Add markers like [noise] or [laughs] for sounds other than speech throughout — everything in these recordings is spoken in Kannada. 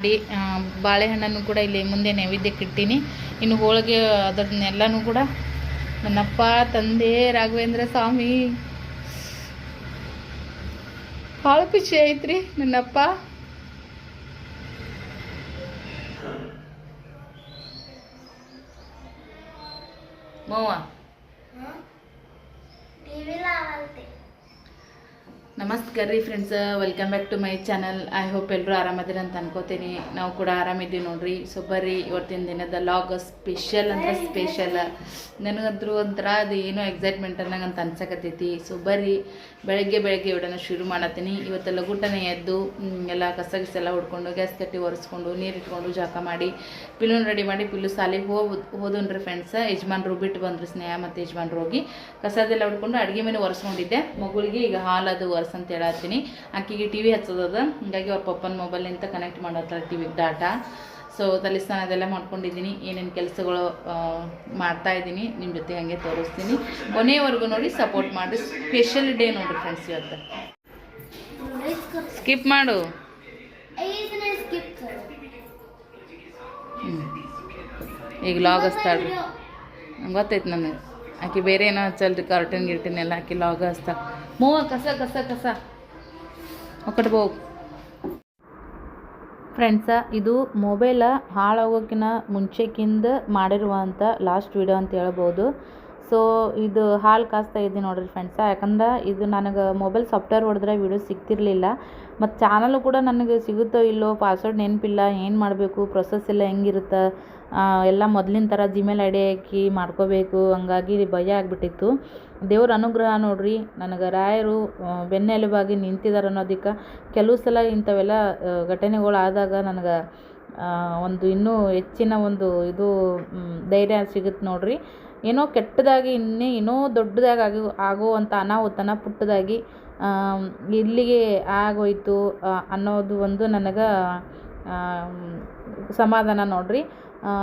ಮಾಡಿ ಆ, ಬಾಳೆಹಣ್ಣನ್ನು ಕೂಡ ಇಲ್ಲಿ ಮುಂದೆ ನೈವೇದ್ಯಕ್ಕೆ ಇಟ್ಟೀನಿ. ಇನ್ನು ಹೋಳಿಗೆ ಅದನ್ನೆಲ್ಲನೂ ಕೂಡ ನನ್ನಪ್ಪ ತಂದೆ ರಾಘವೇಂದ್ರ ಸ್ವಾಮಿ ಭಾಳ ಖುಷಿ ಐತ್ರಿ ನನ್ನಪ್ಪ ಮೌವ ನಮಸ್ಕಾರ ರೀ friends welcome back to my channel I hope ಎಲ್ಲರೂ ಆರಾಮದಿರ ಅಂತ ಅನ್ಕೋತೀನಿ. ನಾವು ಕೂಡ ಆರಾಮಿದ್ದೀವಿ ನೋಡ್ರಿ. ಸೊ ಬರ್ರಿ, ಇವತ್ತಿನ ದಿನದ ಲಾಗ್ ಸ್ಪೆಷಲ್ ಅಂದ್ರೆ ಸ್ಪೆಷಲ್ ನನಗಂತೂ ಒಂಥರ ಅದು ಏನೋ ಎಕ್ಸೈಟ್ಮೆಂಟ್ ಅನ್ನಂಗಂತ ಅನ್ಸಕತ್ತೈತಿ. ಸೊ ಬರ್ರಿ, ಬೆಳಗ್ಗೆ ಬೆಳಗ್ಗೆ ವಿಡೋಣ ಶುರು ಮಾಡತ್ತೀನಿ. ಇವತ್ತು ಗುಟ್ಟನೆ ಎದ್ದು ಎಲ್ಲ ಕಸ ಗಿಸ ಎಲ್ಲ ಹೊಡ್ಕೊಂಡು ಗ್ಯಾಸ್ ಕಟ್ಟಿ ಒರೆಸ್ಕೊಂಡು, ನೀರು ಇಟ್ಕೊಂಡು ಜಾಕ ಮಾಡಿ, ಪಿಲ್ಲುನ್ ರೆಡಿ ಮಾಡಿ, ಪಿಲ್ಲು ಸಾಲಿಗೆ ಹೋದ್ ಹೋದನ್ರಿ ಫ್ರೆಂಡ್ಸ್ ಯಜಮಾನ್ರು ಬಿಟ್ಟು ಬಂದ್ರು ಸ್ನೇಹ ಮತ್ತು ಯಜಮಾನ್ರು ಹೋಗಿ ಕಸದೆಲ್ಲ ಹೊಡ್ಕೊಂಡು ಅಡುಗೆ ಮನೆ ಒರೆಸ್ಕೊಂಡಿದ್ದೆ. ಮಗುಳಿಗೆ ಈಗ ಹಾಲು ಅದು ಒರೆಸ್ ಅಂತ ಹೇಳತ್ತೀನಿ. ಆಕಿಗೆ ಟಿ ವಿ ಹಚ್ಚೋದದ. ಹೀಗಾಗಿ ಅವ್ರ ಪಪ್ಪನ ಮೊಬೈಲ್ನಿಂದ ಕನೆಕ್ಟ್ ಮಾಡತ್ತಾರ ಟಿ ವಿಗೆ ಡಾಟಾ ಸೊ ತಲೆ ಅದೆಲ್ಲ ಮಾಡ್ಕೊಂಡಿದ್ದೀನಿ. ಏನೇನು ಕೆಲಸಗಳು ಮಾಡ್ತಾ ಇದ್ದೀನಿ. ನಿಮ್ಮ ಜೊತೆ ಹಂಗೆ ತೋರಿಸ್ತೀನಿ. ಕೊನೆಯವರೆಗೂ ನೋಡಿ ಸಪೋರ್ಟ್ ಮಾಡಿ. ಸ್ಪೆಷಲ್ ಡೇ ನೋಡಿರಿ ಫ್ರೆಂಡ್ಸ್ ಇವತ್ತು. ಸ್ಕಿಪ್ ಮಾಡು. ಈಗ ಲಾಗ್ ಹಚ್ತಾಳ್ರಿ. ಗೊತ್ತೈತೆ ನನಗೆ. ಆಕೆ ಬೇರೆ ಏನೋ ಹಚ್ಚಲ್ರಿ ಕಾರ್ಟನ್ ಗಿರ್ಟಿನ್ ಎಲ್ಲ ಆಕೆ ಲಾಗ್ ಹಚ್ತಾ. ಮೂವ ಕಸ ಕಸ ಕಸ. ఒకటి ಹೋಗ್ ಫ್ರೆಂಡ್ಸ ಇದು ಮೊಬೈಲ ಹಾಳಾಗೋಕಿನ ಮುಂಚೆಕಿಂದ ಮಾಡಿರುವಂಥ ಲಾಸ್ಟ್ ವಿಡಿಯೋ ಅಂತ ಹೇಳ್ಬೋದು. ಸೊ ಇದು ಹಾಲು ಕಾಸ್ತಾ ಇದ್ದೀನಿ ನೋಡ್ರಿ ಫ್ರೆಂಡ್ಸ ಯಾಕಂದ್ರೆ ಇದು ನನಗೆ ಮೊಬೈಲ್ ಸಾಫ್ಟ್ವೇರ್ ಹೊಡೆದ್ರೆ ವಿಡಿಯೋ ಸಿಗ್ತಿರ್ಲಿಲ್ಲ. ಮತ್ತು ಚಾನಲು ಕೂಡ ನನಗೆ ಸಿಗುತ್ತೋ ಇಲ್ಲೋ ಪಾಸ್ವರ್ಡ್ ನೆನಪಿಲ್ಲ, ಏನು ಮಾಡಬೇಕು ಪ್ರೊಸೆಸ್ ಎಲ್ಲ ಹೆಂಗಿರುತ್ತೆ ಎಲ್ಲ ಮೊದಲಿನ ಥರ ಜಿಮೇಲ್ ಐ ಡಿ ಹಾಕಿ ಮಾಡ್ಕೋಬೇಕು, ಹಂಗಾಗಿ ಭಯ ಆಗಿಬಿಟ್ಟಿತ್ತು. ದೇವ್ರ ಅನುಗ್ರಹ ನೋಡ್ರಿ, ನನಗೆ ರಾಯರು ಬೆನ್ನೆಲುಬಾಗಿ ನಿಂತಿದ್ದಾರೆ ಅನ್ನೋದಕ್ಕೆ ಕೆಲವು ಸಲ ಇಂಥವೆಲ್ಲ ಘಟನೆಗಳು ಆದಾಗ ನನಗೆ ಒಂದು ಇನ್ನೂ ಹೆಚ್ಚಿನ ಒಂದು ಇದು ಧೈರ್ಯ ಸಿಗುತ್ತೆ ನೋಡ್ರಿ. ಏನೋ ಕೆಟ್ಟದಾಗಿ ಇನ್ನೇ ಏನೋ ದೊಡ್ಡದಾಗಿ ಆಗೋ ಆಗುವಂಥ ಅನಾಹುತನ ಪುಟ್ಟದಾಗಿ ಇಲ್ಲಿಗೆ ಆಗೋಯ್ತು ಅನ್ನೋದು ಒಂದು ನನಗೆ ಸಮಾಧಾನ ನೋಡ್ರಿ.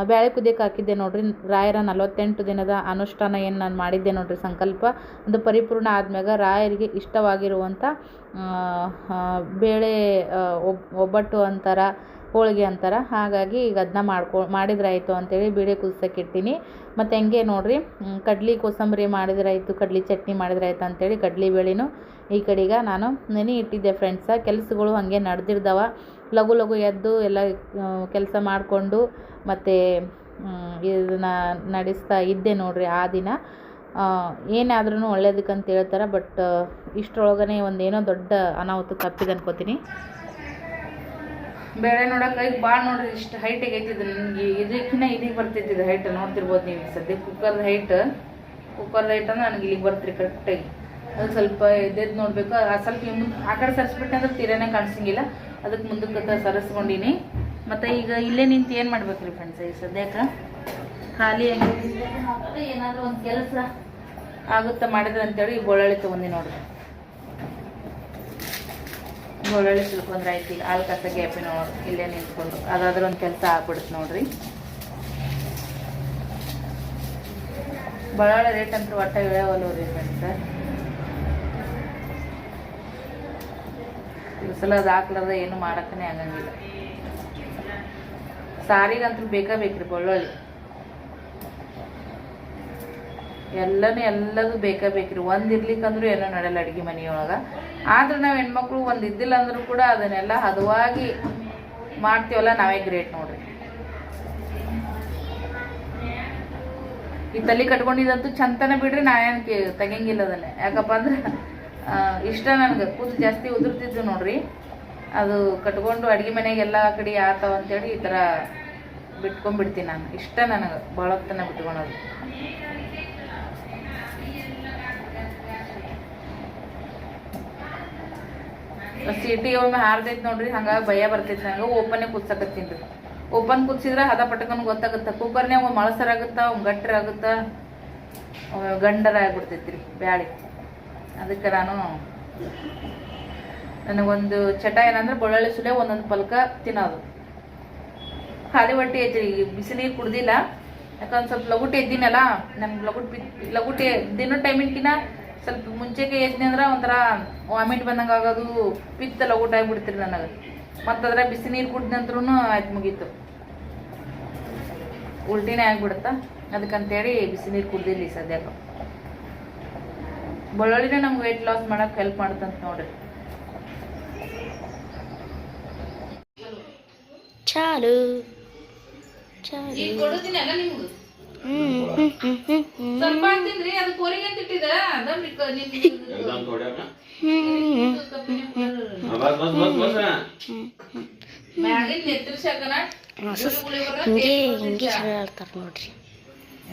ಬ್ಯಾಳೆ ಕುದಿಯಕ್ಕೆ ಹಾಕಿದ್ದೆ ನೋಡ್ರಿ. ರಾಯರ ನಲವತ್ತೆಂಟು ದಿನದ ಅನುಷ್ಠಾನ ಏನು ನಾನು ಮಾಡಿದ್ದೆ ನೋಡ್ರಿ ಸಂಕಲ್ಪ. ಅದು ಪರಿಪೂರ್ಣ ಆದ್ಮ್ಯಾಗ ರಾಯರಿಗೆ ಇಷ್ಟವಾಗಿರುವಂಥ ಬೇಳೆ ಒಬ್ಬಟ್ಟು ಅಂತಾರ ಹೋಳಿಗೆ ಅಂತಾರ. ಹಾಗಾಗಿ ಈಗ ಅದನ್ನ ಮಾಡ್ಕೊ, ಮಾಡಿದ್ರಾಯಿತು ಅಂತೇಳಿ ಬೇಳೆ ಕುದಿಸೋಕ್ಕಿಡ್ತೀನಿ ಮತ್ತು ಹೆಂಗೆ ನೋಡಿರಿ ಕಡ್ಲಿ ಕೋಸಂಬರಿ ಮಾಡಿದ್ರಾಯಿತು, ಕಡ್ಲಿ ಚಟ್ನಿ ಮಾಡಿದ್ರಾಯ್ತು ಅಂತೇಳಿ ಕಡ್ಲಿ ಬೇಳೆನೂ ಈ ಕಡೆಗ ನಾನು ನೆನೆ ಇಟ್ಟಿದ್ದೆ ಫ್ರೆಂಡ್ಸ. ಕೆಲಸಗಳು ಹಾಗೆ ನಡೆದಿರ್ದವ. ಲಘು ಲಘು ಎದ್ದು ಎಲ್ಲ ಕೆಲಸ ಮಾಡಿಕೊಂಡು ಮತ್ತು ಇದನ್ನು ನಡೆಸ್ತಾ ಇದ್ದೆ ನೋಡಿರಿ ಆ ದಿನ. ಏನಾದ್ರೂ ಒಳ್ಳೇದಕ್ಕಂತ ಹೇಳ್ತಾರೆ, ಬಟ್, ಇಷ್ಟರೊಳಗನೆ ಒಂದೇನೋ ದೊಡ್ಡ ಅನಾಹುತ ತಪ್ಪಿದೆ ಅನ್ಕೋತೀನಿ. ಬೇಳೆ ನೋಡಕ್ಕೆ ಈಗ ಭಾಳ ನೋಡ್ರಿ ಇಷ್ಟು ಹೈಟಿಗೆ ಐತಿದ್ದು ನನಗೆ. ಇದಕ್ಕಿಂತ ಇಲ್ಲಿಗೆ ಬರ್ತೈತಿ ಇದು ಹೈಟ್ ನೋಡ್ತಿರ್ಬೋದು ನೀವು. ಸದ್ಯ ಕುಕ್ಕರ್ ಹೈಟ್ ಕುಕ್ಕರ್ ಹೈಟ್ ಅಂದ್ರೆ ನನಗೆ ಇಲ್ಲಿಗೆ ಬರ್ತೀರಿ ಕರೆಕ್ಟಾಗಿ ಅದು ಸ್ವಲ್ಪ ಎದ್ದೆದ್ದು ನೋಡಬೇಕು. ಆ ಸ್ವಲ್ಪ ನಿಮ್ಮ ಮುಂದೆ ಆ ಕಡೆ ಸರಿಸ್ಬಿಟ್ಟೆ ಅಂದ್ರೆ ತೀರೇನೇ ಕಾಣಿಸಂಗಿಲ್ಲ. ಅದಕ್ಕೆ ಮುಂದಕ್ಕೆ ಸರಿಸ್ಕೊಂಡಿನಿ. ಮತ್ತು ಈಗ ಇಲ್ಲೇ ನಿಂತು ಏನು ಮಾಡ್ಬೇಕ್ರಿ ಫ್ರೆಂಡ್ಸ್ ಈಗ ಸದ್ಯಕ್ಕೆ ಖಾಲಿ ಆಗಿ ಏನಾದರೂ ಒಂದು ಕೆಲಸ ಆಗುತ್ತೆ ಮಾಡಿದ್ರೆ ಅಂತೇಳಿ ಈ ಬೆಳ್ಳುಳ್ಳಿ ತೊಗೊಂಡಿ ನೋಡ್ರಿ. ಬೆಳ್ಳುಳ್ಳಿ ತಿಳ್ಕೊಂಡ್ರೆ ಆಯ್ತು, ಈಗ ಹಾಲು ಕಸ ಗ್ಯಾಪಿನ ಇಲ್ಲೇ ನಿಂತ್ಕೊಂಡು, ಅದಾದ್ರೂ ಒಂದು ಕೆಲಸ ಆಗ್ಬಿಡುತ್ತೆ ನೋಡ್ರಿ. ಬೆಳ್ಳುಳ್ಳಿ ರೇಟ್ ಅಂತೂ ಒಟ್ಟ ಇಳ್ಯಾವಲ್ಲ ರೀ ಈ ಸಲ ಅದು ಹಾಕ್ಲಾರ್ದ ಏನು ಮಾಡಕ್ಕನೇ ಆಗಂಗಿಲ್ಲ. ಸಾರಿಗಂತೂ ಬೇಕಾ ಬೇಕ್ರಿ, ಬೆಳ್ಳುಳ್ಳಿ? ಎಲ್ಲನೂ ಎಲ್ಲದೂ ಬೇಕೇ ಬೇಕ್ರಿ. ಒಂದು ಇರ್ಲಿಕ್ಕಂದ್ರೂ ಏನೋ ನಡೆಯಲ್ಲ ಅಡುಗೆ ಮನೆಯೊಳಗೆ. ಆದ್ರೆ ನಾವು ಹೆಣ್ಮಕ್ಳು ಒಂದು ಇದ್ದಿಲ್ಲ ಅಂದರೂ ಕೂಡ ಅದನ್ನೆಲ್ಲ ಹದವಾಗಿ ಮಾಡ್ತೀವಲ್ಲ, ನಾವೇ ಗ್ರೇಟ್ ನೋಡ್ರಿ. ಈ ತಲೆ ಕಟ್ಕೊಂಡಿದ್ದಂತೂ ಚಂತನ ಬಿಡ್ರಿ ನಾವೇನು ತೆಗಿಯಂಗಿಲ್ಲ ಅದನ್ನೇ. ಯಾಕಪ್ಪ ಅಂದ್ರೆ ಇಷ್ಟ ನನಗೆ. ಕೂದಲು ಜಾಸ್ತಿ ಉದುರ್ತಿದ್ದು ನೋಡ್ರಿ. ಅದು ಕಟ್ಕೊಂಡು ಅಡುಗೆ ಮನೆಗೆ ಎಲ್ಲ ಕಡೆ ಆತಾವ ಅಂತೇಳಿ ಈ ಥರ ಬಿಟ್ಕೊಂಡ್ಬಿಡ್ತೀನಿ ನಾನು. ಇಷ್ಟ ನನಗೆ ಭಾಳ ಹೊತ್ತನ ಬಿಟ್ಕೊಳೋದು. ಸೀಟಿಗೆ ಒಮ್ಮೆ ಹಾರ್ದೈತೆ ನೋಡ್ರಿ ಹಂಗಾಗಿ ಭಯ ಬರ್ತೈತಿ ನಂಗೆ. ಓಪನ್ನೇ ಕುದ್ಸಕತ್ತೀನಿ ರೀ. ಓಪನ್ ಕುದ್ಸಿದ್ರೆ ಹದ ಪಟಕನ್ ಗೊತ್ತಾಗುತ್ತೆ. ಕುಕ್ಕರ್ನೇ ಒಮ್ಮೆ ಮಳಸರ ಆಗುತ್ತಾ, ಒಂದು ಗಟ್ರ ಆಗುತ್ತಾ ಒಮ್ಮೆ ಗಂಡರ ಆಗ್ಬಿಡ್ತೈತಿ ರೀ, ಬ್ಯಾಳಿ. ಅದಕ್ಕೆ ನಾನು ನನಗೊಂದು ಚಟ ಏನಂದ್ರೆ ಬೆಳ್ಳುಳ್ಳಿ ಸುಲೆ ಒಂದೊಂದು ಪಲ್ಕ ತಿನ್ನೋದು. ಖಾಲಿ ಹೊಟ್ಟೆ ಐತಿ ರೀ ಬಿಸಿನೀರು ಕುಡ್ದಿಲ್ಲ. ಯಾಕಂದ್ರೆ ಸ್ವಲ್ಪ ಲಗುಟಿ ಇದ್ದೀನಲ್ಲ ನಮ್ಗೆ ಲಗುಟ್ ಲಗುಟಿ ದಿನ ಟೈಮಿನ್ಕಿನ ಸ್ವಲ್ಪ ಮುಂಚೆಗೆ ಎದ್ನಿ ಅಂದ್ರೆ ಒಂಥರ ವಾಮಿಟ್ ಬಂದಂಗೆ ಆಗೋದು ಪಿತ್ತ ಊಟ ಆಗಿಬಿಡ್ತೀರಿ ನನಗೆ. ಮತ್ತದ್ರ ಅದ್ರ ಬಿಸಿ ನೀರು ಕುಡಿದ ನಂತರ ಆಯ್ತು ಮುಗೀತು. ಉಲ್ಟಿನೇ ಆಗ್ಬಿಡುತ್ತಾ? ಅದಕ್ಕಂತೇಳಿ ಬಿಸಿ ನೀರು ಕುಡ್ದಿಲ್ಲ ಈ ಸದ್ಯಕ್ಕೆ. ಬೆಳ್ಳುಳ್ಳಿನೇ ನಮ್ಗೆ ವೆಯ್ಟ್ ಲಾಸ್ ಮಾಡಕ್ಕೆ ಹೆಲ್ಪ್ ಮಾಡುತ್ತಂತ ನೋಡ್ರಿ. ಚಾಲು. ಚಾಲು ಈಗ ಕೊಡುತ್ತೀನಿ ಅಲ್ಲ ನಿಮ್ಗೆ? ಸ್ವಲ್ಪ ಅದು ಕೋರಿಗೆ ಅಂತ ಇಟ್ಟಿದ ಅದನ್ರಿ ಎಲ್ದಾಮ್ ಕೊಡ್ಯಾಕ ಬಸ್ ಬಸ್ ಬಸ್ ನೋಡ್ರಿ.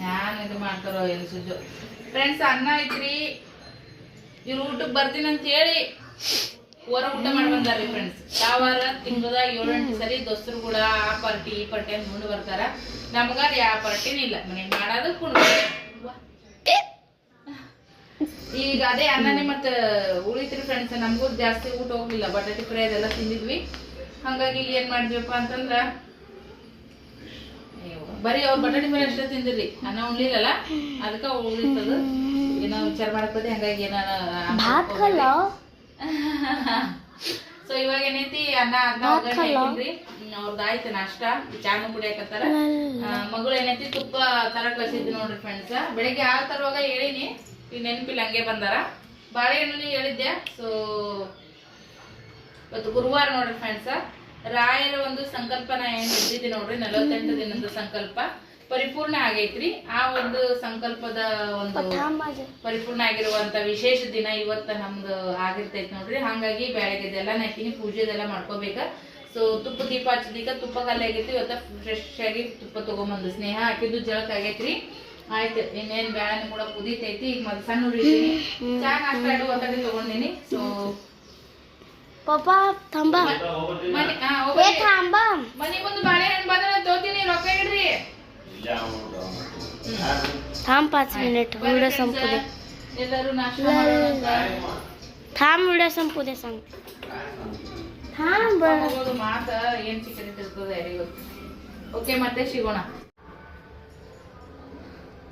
ಯಾರು ಇದು ಮಾಡ್ತಾರೋ ಎಲ್ಲಿ ಸುಜು ಫ್ರೆಂಡ್ಸ್ ಅನ್ನ ಐತ್ರಿ. ಇವ್ರು ಊಟಕ್ಕೆ ಬರ್ತೀನಿ ಅಂತ ಹೇಳಿ ಹೊರ ಊಟ ಮಾಡಿ ಬಂದಾರ್ರಿ ಫ್ರೆಂಡ್ಸ್ ಯಾವಾರ ತಿಂಗಳದಾಗ ಏಳೆಂಟು ಸರಿ ದೋಸ್ತರು ಕೂಡ ಆ ಪಾರ್ಟಿ ಈ ಪಾರ್ಟಿ ಅಂತ ಮುಂದೆ ಬರ್ತಾರ. ನಮಗ ಯಾವ ಪಾರ್ಟಿನೂ ಇಲ್ಲ. ಮನೆಗೆ ಮಾಡೋದು ಕುಣ ಈಗ ಅದೇ ಅನ್ನನೇ ಮತ್ತೆ ಉಳಿತ್ರಿ ಫ್ರೆಂಡ್ಸ್ ನಮಗೂ ಜಾಸ್ತಿ ಊಟ ಹೋಗ್ಲಿಲ್ಲ. ಬಟಾಟೆ ಫ್ರೈ ಅದೆಲ್ಲ ತಿಂದಿದ್ವಿ. ಹಂಗಾಗಿ ಇಲ್ಲಿ ಏನ್ ಮಾಡಿದ್ವಿಪ್ಪ ಅಂತಂದ್ರ ಬರೀ ಅವ್ರ ಬಟಾಟೆ ಫ್ರೈ ಅಷ್ಟೇ ತಿಂದಿರ್ರಿ ಅನ್ನ ಉಣ್ಲಿಲ್ಲಲ್ಲ? ಅದಕ್ಕ ಉಳಿತದ. ಏನೋ ವಿಚಾರ ಮಾಡ್ತದೆ ಹಂಗಾಗಿ ಏನೋ ಭಾತ್ ಕಲ್ಲ ಸೊ ಇವಾಗ ಏನೈತಿ? ಅನ್ನ ಅನ್ನ ಒಗ್ಗರಣೆ ಅವ್ರದ್ದು ಆಯ್ತು ನಾಷ್ಟ. ಚಾನು ಕುಡಿಯಾಕತ್ತಾರ ಮಗಳು ಏನೈತಿ? ತುಪ್ಪ ತರ ಕಳ್ಸಿದ್ವಿ ನೋಡ್ರಿ ಫ್ರೆಂಡ್ಸ್ ಬೆಳಿಗ್ಗೆ ಆ ತರುವಾಗ ಹೇಳಿನಿ. ಈ ನೆನಪಿಲ್ಲ ಹಂಗೆ ಬಂದಾರ. ಬಾಳೆಹಣ್ಣು ಹೇಳಿದ್ದೆ. ಸೊ ಇವತ್ತು ಗುರುವಾರ ನೋಡ್ರಿ ಫ್ರೆಂಡ್ಸ್ ರಾಯರ ಒಂದು ಸಂಕಲ್ಪನ ಏನ್ ಇದ್ದಿದ್ದೆ ನೋಡ್ರಿ? ನಲವತ್ತೆಂಟು ದಿನದ ಸಂಕಲ್ಪ. ಪರಿಪೂರ್ಣ ಆಗೈತ್ರಿ. ಆ ಒಂದು ಸಂಕಲ್ಪದ ಒಂದು ಪರಿಪೂರ್ಣ ಆಗಿರುವಂತ ವಿಶೇಷ ದಿನ ಇವತ್ತ ನಮ್ದು ಆಗಿರ್ತೈತಿ ನೋಡ್ರಿ. ಹಂಗಾಗಿ ಬೆಳಗ್ಗೆ ನೆಕ್ಕಿನ ಪೂಜೆದೆಲ್ಲ ಮಾಡ್ಕೋಬೇಕ. ಸೊ ತುಪ್ಪ ದೀಪ ಹಚ್ಚದೀಕ ತುಪ್ಪ ಖಾಲಿ ಆಗೈತಿ ಇವತ್ತ ಫ್ರೆಶ್ ಆಗಿ ತುಪ್ಪ ತಗೊಂಬಂದು. ಸ್ನೇಹ ಹಾಕಿದ್ದು ಜಳಕ ಆಗೈತ್ರಿ. ಆಯ್ತು ಇನ್ನೇನ್ ಬ್ಯಾಳನ ಕೂಡ ಕುದೀತೈತಿ. ಈಗ ಮತ್ತೆ ಸಣ್ಣ ಹುಡುಗಿ ಚಾ ನಾಷ್ಟ ಇಡು ಒತ್ತಡಿ ತಗೊಂಡಿನಿ. ಸೊ ತಂಬ. ಮನೆ ಮನೆ ಮುಂದೆ ಬಾಳೆಹಣ್ಣು ಬಂದ್ರೆ ತೋತೀನಿ. ರೊಕ್ಕ ಇಡ್ರಿ? थांब पाच मिनिट व्हिडिओ संपू दे ಎಲ್ಲರೂ ನಾಷ್ಟ ಮಾಡೋಣ ಅಂತ थांब व्हिडिओ संपू दे सांग थांब ಹೋಗೋದು ಮಾತ ಏನ್ ಸಿಕ್ಕರಿತಿರ್ತದೆ ಯಾರಿಗ್ ಗೊತ್ತು ಓಕೆ ಮತ್ತೆ ಸಿಗೋಣ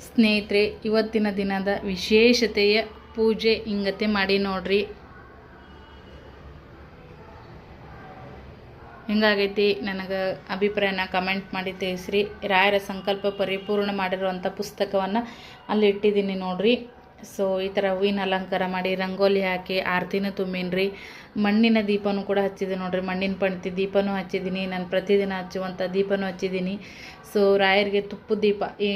ಸ್ನೇಹಿತರೆ ಇವತ್ತಿನ ದಿನದ ವಿಶೇಷತೆಯ ಪೂಜೆ ಹಿಂಗತೆ ಮಾಡಿ ನೋಡ್ರಿ ಹೆಂಗಾಗೈತಿ ನನಗೆ ಅಭಿಪ್ರಾಯನ ಕಮೆಂಟ್ ಮಾಡಿ ತಿಳಿಸ್ರಿ. ರಾಯರ ಸಂಕಲ್ಪ ಪರಿಪೂರ್ಣ ಮಾಡಿರುವಂಥ ಪುಸ್ತಕವನ್ನು ಅಲ್ಲಿ ಇಟ್ಟಿದ್ದೀನಿ ನೋಡ್ರಿ. ಸೊ ಈ ಥರ ಹೂವಿನ ಅಲಂಕಾರ ಮಾಡಿ, ರಂಗೋಲಿ ಹಾಕಿ, ಆರತಿನೂ ತುಂಬೀನಿ ಮಣ್ಣಿನ ದೀಪನೂ ಕೂಡ ಹಚ್ಚಿದೆ ನೋಡ್ರಿ. ಮಣ್ಣಿನ ಪಣತಿ ದೀಪನೂ ಹಚ್ಚಿದ್ದೀನಿ. ನಾನು ಪ್ರತಿದಿನ ಹಚ್ಚುವಂಥ ದೀಪನೂ ಹಚ್ಚಿದ್ದೀನಿ. ಸೊ ರಾಯರಿಗೆ ತುಪ್ಪದ ದೀಪ, ಈ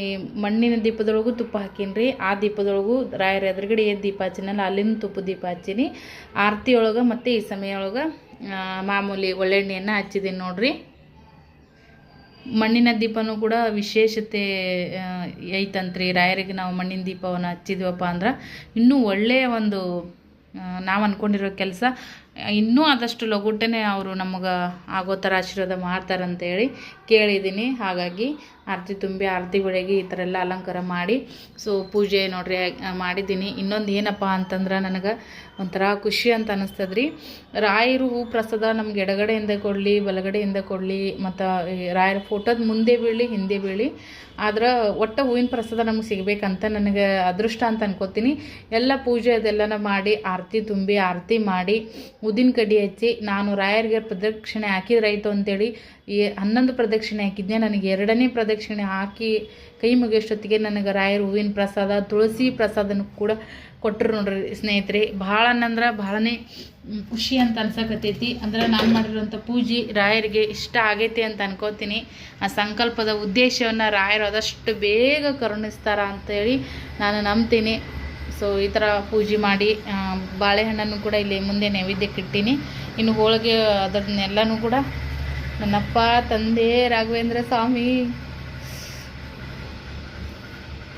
ಮಣ್ಣಿನ ದೀಪದೊಳಗೂ ತುಪ್ಪ ಹಾಕೀನಿ ಆ ದೀಪದೊಳಗೂ ರಾಯರ ಎದುರುಗಡೆ ಏನು ದೀಪ ಹಚ್ಚಿನಲ್ಲ ಅಲ್ಲಿನೂ ತುಪ್ಪದ ದೀಪ ಹಚ್ಚೀನಿ. ಆರತಿ ಒಳಗೆ ಮತ್ತು ಈ ಸಮಯ ಒಳಗೆ ಮಾಮೂಲಿ ಒಳ್ಳೆಣ್ಣೆಯನ್ನು ಹಚ್ಚಿದ್ದೀನಿ ನೋಡ್ರಿ. ಮಣ್ಣಿನ ದೀಪನೂ ಕೂಡ ವಿಶೇಷತೆ ಐತಂತ್ರಿ. ರಾಯರಿಗೆ ನಾವು ಮಣ್ಣಿನ ದೀಪವನ್ನು ಹಚ್ಚಿದ್ವಪ್ಪ ಅಂದ್ರೆ ಇನ್ನೂ ಒಳ್ಳೆಯ ಒಂದು ನಾವು ಅಂದ್ಕೊಂಡಿರೋ ಕೆಲಸ. ಇನ್ನೂ ಆದಷ್ಟು ಲಘುಟ್ಟನೆ ಅವರು ನಮಗೆ ಆಗೋ ಥರ ಆಶೀರ್ವಾದ ಮಾಡ್ತಾರಂತೇಳಿ ಕೇಳಿದ್ದೀನಿ ಹಾಗಾಗಿ ಆರತಿ ತುಂಬಿ, ಆರತಿ ಬೆಳಗ್ಗೆ ಈ ಥರ ಎಲ್ಲ ಅಲಂಕಾರ ಮಾಡಿ ಸೊ ಪೂಜೆ ನೋಡ್ರಿ ಮಾಡಿದ್ದೀನಿ ಇನ್ನೊಂದು ಏನಪ್ಪ ಅಂತಂದ್ರೆ ನನಗೆ ಒಂಥರ ಖುಷಿ ಅಂತ ಅನ್ನಿಸ್ತದ್ರಿ ರಾಯರು ಹೂ ಪ್ರಸಾದ ನಮ್ಗೆ ಎಡಗಡೆಯಿಂದ ಕೊಡಲಿ, ಬಲಗಡೆಯಿಂದ ಕೊಡಲಿ, ಮತ್ತು ರಾಯರ ಫೋಟೋದ ಮುಂದೆ ಬೀಳಿ ಹಿಂದೆ ಬೀಳಿ ಆದ್ರೆ ಒಟ್ಟು ಹೂವಿನ ಪ್ರಸಾದ ನಮ್ಗೆ ಸಿಗಬೇಕಂತ ನನಗೆ ಅದೃಷ್ಟ ಅಂತ ಅನ್ಕೋತೀನಿ. ಎಲ್ಲ ಪೂಜೆ ಅದೆಲ್ಲನ ಮಾಡಿ, ಆರತಿ ತುಂಬಿ, ಆರತಿ ಮಾಡಿ ಉದಿನ ಕಡ್ಡಿ ಹಚ್ಚಿ ನಾನು ರಾಯರಿಗೆ ಪ್ರದಕ್ಷಿಣೆ ಹಾಕಿದ್ರಾಯ್ತು ಅಂತೇಳಿ ಈ ಹನ್ನೊಂದು ಪ್ರದಕ್ಷಿಣೆ ಹಾಕಿದ್ದೆ ನನಗೆ ಎರಡನೇ ಪ್ರದಕ್ಷಿಣೆ ಹಾಕಿ ಕೈ ಮುಗಿಯೋಷ್ಟೊತ್ತಿಗೆ ನನಗೆ ರಾಯರ ಹೂವಿನ ಪ್ರಸಾದ, ತುಳಸಿ ಪ್ರಸಾದನ ಕೂಡ ಕೊಟ್ಟರು ನೋಡ್ರಿ ಸ್ನೇಹಿತರೆ. ಭಾಳ ಅನ್ನಂದ್ರೆ ಭಾಳನೇ ಖುಷಿ ಅಂತ ಅನ್ಸಕತ್ತೈತಿ. ಅಂದ್ರೆ ನಾನು ಮಾಡಿರುವಂಥ ಪೂಜೆ ರಾಯರಿಗೆ ಇಷ್ಟ ಆಗೈತಿ ಅಂತ ಅನ್ಕೋತೀನಿ. ಆ ಸಂಕಲ್ಪದ ಉದ್ದೇಶವನ್ನು ರಾಯರು ಆದಷ್ಟು ಬೇಗ ಕರುಣಿಸ್ತಾರ ಅಂತೇಳಿ ನಾನು ನಂಬ್ತೀನಿ. ಸೊ ಈ ಥರ ಪೂಜೆ ಮಾಡಿ ಬಾಳೆಹಣ್ಣನ್ನು ಕೂಡ ಇಲ್ಲಿ ಮುಂದೆ ನೈವೇದ್ಯಕ್ಕೆ ಇಟ್ಟೀನಿ. ಇನ್ನು ಹೋಳಿಗೆ ಅದನ್ನೆಲ್ಲನೂ ಕೂಡ ನನ್ನಪ್ಪ, ತಂದೆ, ರಾಘವೇಂದ್ರ ಸ್ವಾಮಿ,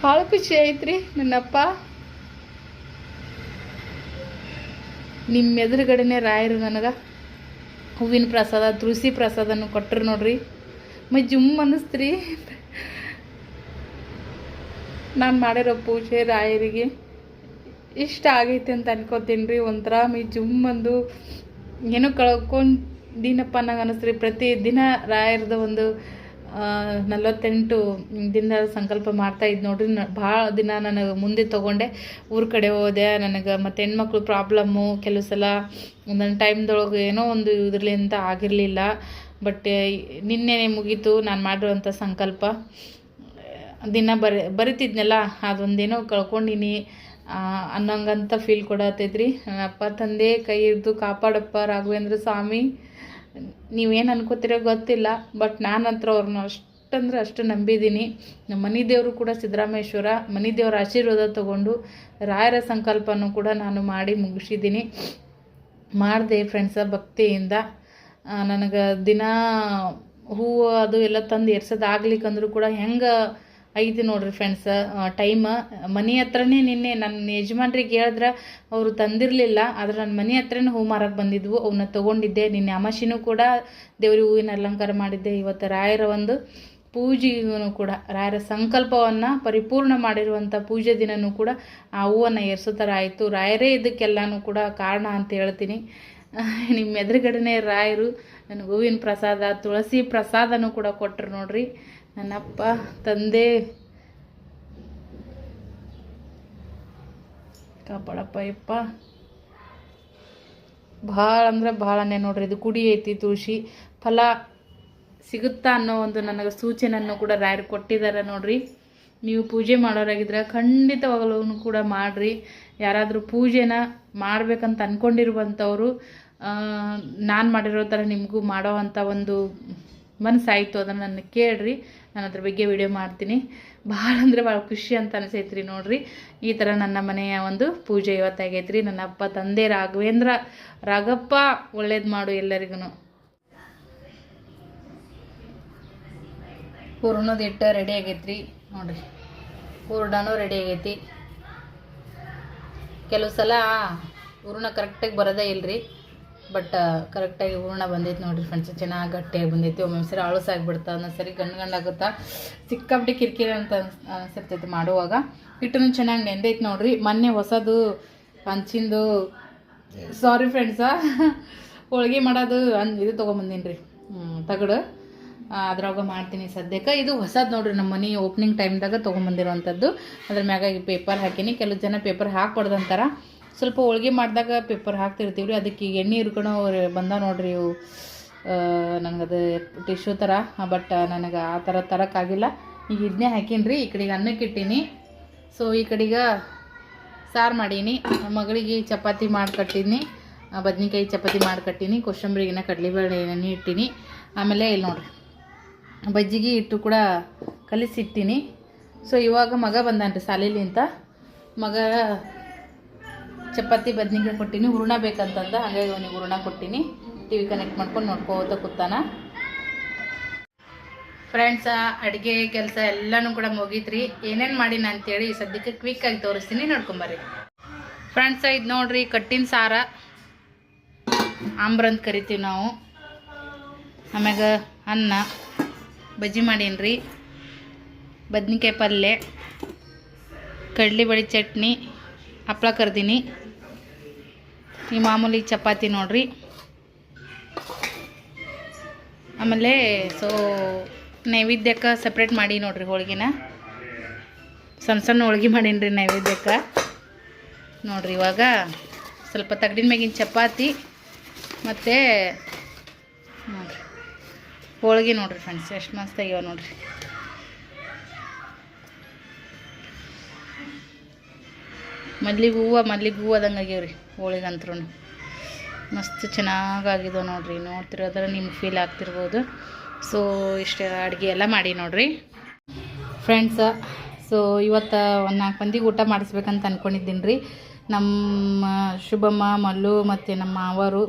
ಭಾಳ ಖುಷಿ ಐತ್ರಿ ನನ್ನಪ್ಪ. ನಿಮ್ಮ ಎದುರುಗಡೆನೆ ರಾಯರು ನನಗೆ ಹೂವಿನ ಪ್ರಸಾದ, ತುಳಸಿ ಪ್ರಸಾದನು ಕೊಟ್ಟರು ನೋಡ್ರಿ. ಮೈ ಜುಮ್ ಅನ್ನಿಸ್ತ್ರಿ ನಾನು ಮಾಡಿರೋ ಪೂಜೆ ರಾಯರಿಗೆ. ಇಷ್ಟ ಆಗೈತೆ ಅಂತ ಅನ್ಕೋತೀನಿ ರೀ. ಒಂಥರ ಮೈ ಜುಮ್ಮಂದು ಏನೋ ಕಳ್ಕೊಂಡಿನಪ್ಪ ನಂಗೆ ಅನ್ನಿಸ್ರಿ ಪ್ರತಿ ದಿನ ರಾಯರದ ಒಂದು ನಲವತ್ತೆಂಟು ದಿನ ಸಂಕಲ್ಪ ಮಾಡ್ತಾ ಇದ್ದು ನೋಡ್ರಿ. ಭಾಳ ದಿನ ನನಗೆ ಮುಂದೆ ತೊಗೊಂಡೆ. ಊರ ಕಡೆ ಹೋದೆ. ನನಗೆ ಮತ್ತು ಹೆಣ್ಮಕ್ಳು ಪ್ರಾಬ್ಲಮ್ಮು ಕೆಲವು ಸಲ ಒಂದೊಂದು ಟೈಮ್ದೊಳಗೆ ಏನೋ ಒಂದು ಇದ್ರಲಿಂದ ಆಗಿರಲಿಲ್ಲ. ಬಟ್ ನಿನ್ನೆ ಮುಗೀತು. ನಾನು ಮಾಡಿರುವಂಥ ಸಂಕಲ್ಪ. ದಿನ ಬರಿ, ಬರಿತಿದ್ನಲ್ಲ, ಅದೊಂದೇನೋ ಕಳ್ಕೊಂಡಿನಿ. ಅನ್ನಂಗಂತ ಫೀಲ್ ಕೊಡತ್ತೈತ್ರಿ ಅಪ್ಪ, ತಂದೆ, ಕೈ ಹಿಡ್ದು ಕಾಪಾಡಪ್ಪ, ರಾಘವೇಂದ್ರ ಸ್ವಾಮಿ. ನೀವೇನು ಅನ್ಕೋತಿರೋ ಗೊತ್ತಿಲ್ಲ ಬಟ್ ನಾನು ಹತ್ರ ಅವ್ರನ್ನ ಅಷ್ಟಂದ್ರೆ ಅಷ್ಟು ನಂಬಿದ್ದೀನಿ ನಮ್ಮ ಮನೆ ದೇವರು ಕೂಡ ಸಿದ್ದರಾಮೇಶ್ವರ, ಮನೆ ದೇವರ ಆಶೀರ್ವಾದ ತಗೊಂಡು ರಾಯರ ಸಂಕಲ್ಪನೂ ಕೂಡ ನಾನು ಮಾಡಿ ಮುಗಿಸಿದ್ದೀನಿ ಮಾಡಿದೆ ಫ್ರೆಂಡ್ಸ ಭಕ್ತಿಯಿಂದ. ನನಗೆ ದಿನ ಹೂವು ಅದು ಎಲ್ಲ ತಂದು ಎರ್ಸೋದಾಗ್ಲಿಕ್ಕಂದ್ರೂ ಕೂಡ ಹೆಂಗೆ ಐತಿ ನೋಡ್ರಿ ಫ್ರೆಂಡ್ಸ್ ಟೈಮ್ ಮನೆ ಹತ್ರನೇ ನಿನ್ನೆ ನನ್ನ ಯಜಮಾನ್ರಿಗೆ ಹೇಳಿದ್ರೆ ಅವರು ತಂದಿರಲಿಲ್ಲ, ಆದ್ರೆ ನನ್ನ ಮನೆ ಹತ್ರನೇ ಹೂ ಮಾರಕ್ಕೆ ಬಂದಿದ್ವು ಅವನ್ನ ತೊಗೊಂಡಿದ್ದೆ, ನಿನ್ನೆ ಅಮಾಶಿನೂ ಕೂಡ ದೇವ್ರಿಗೆ ಹೂವಿನ ಅಲಂಕಾರ ಮಾಡಿದ್ದೆ, ಇವತ್ತು ರಾಯರ ಒಂದು ಪೂಜೆಗೂ ಕೂಡ, ರಾಯರ ಸಂಕಲ್ಪವನ್ನು ಪರಿಪೂರ್ಣ ಮಾಡಿರುವಂಥ ಪೂಜೆ ದಿನನೂ ಕೂಡ ಆ ಹೂವನ್ನು ಏರ್ಸೋ ಆಯಿತು, ರಾಯರೇ ಇದಕ್ಕೆಲ್ಲನೂ ಕೂಡ ಕಾರಣ ಅಂತ ಹೇಳ್ತೀನಿ. [laughs] ನಿಮ್ಮ ಎದುರುಗಡೆನೇ ರಾಯರು ನನಗೆ ಹೂವಿನ ಪ್ರಸಾದ, ತುಳಸಿ ಪ್ರಸಾದನೂ ಕೂಡ ಕೊಟ್ಟರು ನೋಡ್ರಿ. ನನ್ನಪ್ಪ, ತಂದೆ. ಕಾಪಾಡಪ್ಪ ಯಪ್ಪ ಭಾಳ ಅಂದ್ರೆ ಭಾಳನೇ ನೋಡ್ರಿ, ಇದು ಕುಡಿ ಐತಿ ತುಳಸಿ. ಫಲ ಸಿಗುತ್ತಾ ಅನ್ನೋ ಒಂದು ನನಗೆ ಸೂಚನೆಯನ್ನು ಕೂಡ ರಾಯರು ಕೊಟ್ಟಿದ್ದಾರೆ ನೋಡ್ರಿ. ನೀವು ಪೂಜೆ ಮಾಡೋರಾಗಿದ್ರೆ ಖಂಡಿತವಾಗಲೂ ಕೂಡ ಮಾಡಿರಿ. ಯಾರಾದರೂ ಪೂಜೆನ ಮಾಡ್ಬೇಕಂತ ಅಂದ್ಕೊಂಡಿರುವಂಥವ್ರು ನಾನು ಮಾಡಿರೋ ಥರ ನಿಮಗೂ ಮಾಡೋ ಅಂಥ ಒಂದು ಮನಸ್ಸಾಯಿತು ಅದನ್ನು ನನ್ನ ಕೇಳ್ರಿ. ನಾನು ಅದ್ರ ಬಗ್ಗೆ ವಿಡಿಯೋ ಮಾಡ್ತೀನಿ. ಭಾಳ ಅಂದರೆ ಭಾಳ ಖುಷಿ ಅಂತ ಅನಿಸೈತ್ರಿ ನೋಡ್ರಿ. ಈ ಥರ ನನ್ನ ಮನೆಯ ಒಂದು ಪೂಜೆ ಇವತ್ತಾಗೈತ್ರಿ ನನ್ನ ಅಪ್ಪ, ತಂದೆ, ರಾಘವೇಂದ್ರ, ರಾಘಪ್ಪ, ಒಳ್ಳೇದು ಮಾಡು ಎಲ್ಲರಿಗೂ ಹೂರ್ಣದ ಹಿಟ್ಟು ರೆಡಿ ಆಗೈತ್ರಿ. ನೋಡ್ರಿ. ಹೂರ್ಣನೂ ರೆಡಿ ಆಗೈತಿ. ಕೆಲವು ಸಲ ಹೂರ್ಣ ಕರೆಕ್ಟಾಗಿ ಬರೋದೇ ಇಲ್ರಿ. ಬಟ್ ಕರೆಕ್ಟಾಗಿ ಹೂರ್ಣ ಬಂದೈತೆ ನೋಡಿರಿ ಫ್ರೆಂಡ್ಸ್ ಚೆನ್ನಾಗಿ ಗಟ್ಟಿಯಾಗಿ ಬಂದೈತಿ. ಒಮ್ಮೊಮ್ಮೆ ಸರಿ ಅಳಸಾಗ್ಬಿಡ್ತಾ ಒಂದೊಂದು ಸರಿ ಗಂಡು ಗಂಡಾಗುತ್ತಾ ಸಿಕ್ಕಾಪಟ್ಟೆ ಕಿರಿಕಿರಿ ಅಂತ ಅನ್ಸ್ ಅನಿಸಿರ್ತೈತಿ ಮಾಡುವಾಗ. ಹಿಟ್ಟನ್ನು ಚೆನ್ನಾಗಿ ನೆಂದೈತೆ ನೋಡಿರಿ. ಮೊನ್ನೆ ಹೊಸದು ಹಂಚಿಂದು ಸಾರಿ ಫ್ರೆಂಡ್ಸ ಹೋಳಿಗೆ ಮಾಡೋದು ಅನ್ ಇದು ತೊಗೊಂಬಂದೀನಿ ರೀ ತಗಡು. ಅದ್ರಾಗ ಮಾಡ್ತೀನಿ ಸದ್ಯಕ್ಕೆ. ಇದು ಹೊಸದು ನೋಡ್ರಿ ನಮ್ಮ ಮನೆ ಓಪನಿಂಗ್ ಟೈಮ್ದಾಗ ತೊಗೊಂಬಂದಿರುವಂಥದ್ದು ಅದ್ರ ಮ್ಯಾಗ ಈ ಪೇಪರ್ ಹಾಕೀನಿ. ಕೆಲವು ಜನ ಪೇಪರ್ ಹಾಕ್ಬಾರ್ದು ಅಂತಾರ ಸ್ವಲ್ಪ ಹೋಳ್ಗೆ ಮಾಡಿದಾಗ ಪೇಪರ್ ಹಾಕ್ತಿರ್ತೀವಿ ರೀ ಅದಕ್ಕೆ ಎಣ್ಣೆ ಅವ್ರು ಬಂದ ನೋಡ್ರಿ ಇವು ನನಗದು ಟಿಶ್ಯೂ ಥರ ಬಟ್ ನನಗೆ ಆ ಥರ ತರೋಕ್ಕಾಗಿಲ್ಲ ಈಗ ಇದನ್ನೇ ಹಾಕೀನಿ ರೀ ಈ ಕಡೆಗೆ ಅನ್ನಕ್ಕೆ ಇಟ್ಟೀನಿ. ಸೊ ಈ ಕಡೆಗೆ ಸಾರು ಮಾಡೀನಿ, ಮಗಳಿಗೆ ಚಪಾತಿ ಮಾಡಿಕಟ್ಟೀನಿ ಬದ್ನಿಕಾಯಿ ಚಪಾತಿ ಮಾಡಿಕಟ್ಟೀನಿ ಕೊತ್ತಂಬರಿಗಿನ ಕಡಲೆಬೇಳೆ ನೆನೆ ಇಟ್ಟೀನಿ. ಆಮೇಲೆ ಇಲ್ಲಿ ನೋಡ್ರಿ, ಬಜ್ಜಿಗೆ ಇಟ್ಟು ಕೂಡ ಕಲಿಸಿಟ್ಟಿನಿ. ಸೊ ಇವಾಗ ಮಗ ಬಂದಾನ್ರಿ ಅಂತ. ಮಗ ಚಪಾತಿ, ಬದ್ನಿಕಾಯಿ ಕೊಟ್ಟಿನಿ. ಹೂರ್ಣ ಬೇಕಂತಂದ, ಹಾಗಾಗಿ ಅವನಿಗೆ ಹೂರ್ಣ ಕೊಟ್ಟಿನಿ. ಟಿ ವಿ ಕನೆಕ್ಟ್ ಮಾಡ್ಕೊಂಡು ನೋಡ್ಕೋತ ಕೂತಾನ. ಫ್ರೆಂಡ್ಸ ಅಡುಗೆ, ಕೆಲಸ ಎಲ್ಲನೂ ಕೂಡ ಮುಗೀತ್ರಿ. ಏನೇನು ಮಾಡಿನ ಅಂತೇಳಿ ಸದ್ಯಕ್ಕೆ ಕ್ವಿಕ್ಕಾಗಿ ತೋರಿಸ್ತೀನಿ. ನೋಡ್ಕೊಂಬರ್ರಿ ಫ್ರೆಂಡ್ಸ ಇದು ನೋಡ್ರಿ, ಕಟ್ಟಿನ ಸಾರ. ಆಂಬ್ರ ಅಂತ ಕರಿತೀವಿ ನಾವು. ಆಮ್ಯಾಗ ಅನ್ನ, ಬಜ್ಜಿ ಮಾಡೀನಿ ಬದ್ನಿಕಾಯಿ ಪಲ್ಯ ಕಡ್ಲಿ ಬಳಿ ಚಟ್ನಿ. ಹಪ್ಳ ಕರ್ದೀನಿ. ಈ ಮಾಮೂಲಿ ಚಪಾತಿ ನೋಡ್ರಿ. ಆಮೇಲೆ ಸೊ ನೈವೇದ್ಯಕ್ಕೆ ಸಪ್ರೇಟ್ ಮಾಡಿ ನೋಡ್ರಿ ಹೋಳಿಗೆನ. ಸಣ್ಣ ಸಣ್ಣ ಹೋಳಿಗೆ ಮಾಡೀನಿ ರೀ ನೈವೇದ್ಯಕ್ಕೆ. ನೋಡ್ರಿ ಇವಾಗ ಸ್ವಲ್ಪ ತಗಡಿನ ಮ್ಯಾಗಿನ ಚಪಾತಿ ಮತ್ತು ನೋಡ್ರಿ. ಹೋಳ್ಗೆ ನೋಡ್ರಿ ಫ್ರೆಂಡ್ಸ್ ಎಷ್ಟು ಮಸ್ತ್ ಇವ ನೋಡ್ರಿ. ಮಲ್ಲಿಗೆ ಹೂವು ಮಲ್ಲಿಗೆ ಹೂವು ಅದಂಗೆ ರೀ ಹೋಳಿಗಂತ್ರೂ ಮಸ್ತ್ ಚೆನ್ನಾಗಾಗಿದಾವೆ ನೋಡ್ರಿ ನೋಡ್ತಿರೋದ್ರೆ ನಿಮ್ಗೆ ಫೀಲ್ ಆಗ್ತಿರ್ಬೋದು. ಸೊ ಇಷ್ಟು ಅಡುಗೆ ಎಲ್ಲ ಮಾಡಿ ನೋಡ್ರಿ. ಫ್ರೆಂಡ್ಸ ಸೊ ಇವತ್ತು ಒಂದು ನಾಲ್ಕು ಮಂದಿಗೆ ಊಟ ಮಾಡಿಸ್ಬೇಕಂತ ಅಂದ್ಕೊಂಡಿದ್ದೀನಿ ರೀ ನಮ್ಮ ಶುಭಮ್ಮ, ಮಲ್ಲು ಮತ್ತು ನಮ್ಮ ಮಾವರು